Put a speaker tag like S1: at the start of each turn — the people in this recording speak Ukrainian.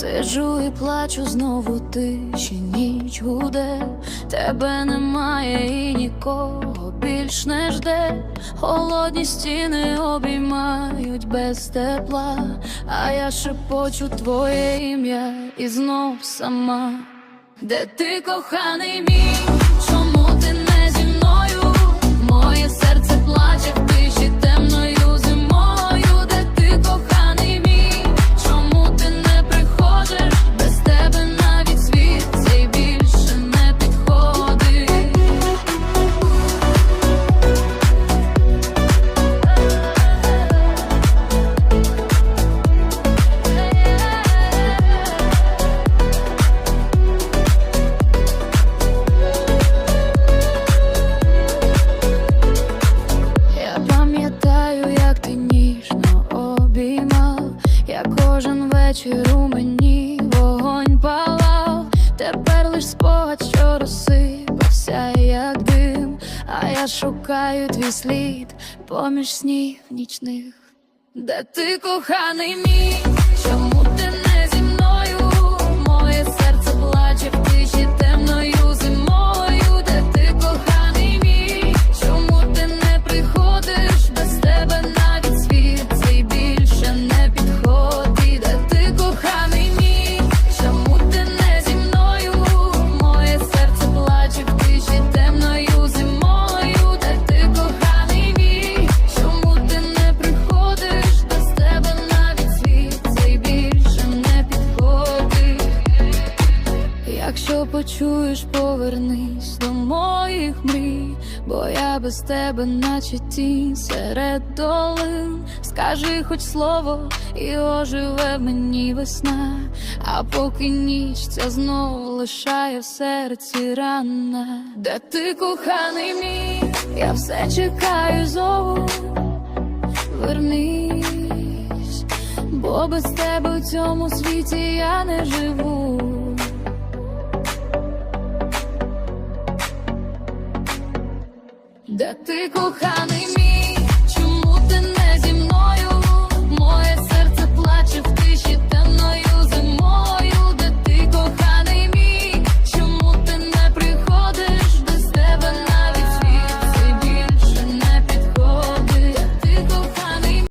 S1: Сиджу і плачу знову тиші, ніч гуде, тебе немає і нікого більш не жде. Холодні стіни обіймають без тепла, а я шепочу твоє ім'я і знов сама. Де ти коханий мій? Вечір у мені вогонь палав. Тепер лиш спогад, що розсипався, як дим. А я шукаю твій слід поміж снів нічних. Де ти коханий мій? Чому ти не Почуєш, повернись до моїх мрій, бо я без тебе, наче тінь серед долин. Скажи хоч слово, і оживе мені весна. А поки ніч ця знов лишає в серці рана. Де ти коханий мій? Я все чекаю зову. Вернись, бо без тебе у цьому світі я не живу. Да ти коханий мій.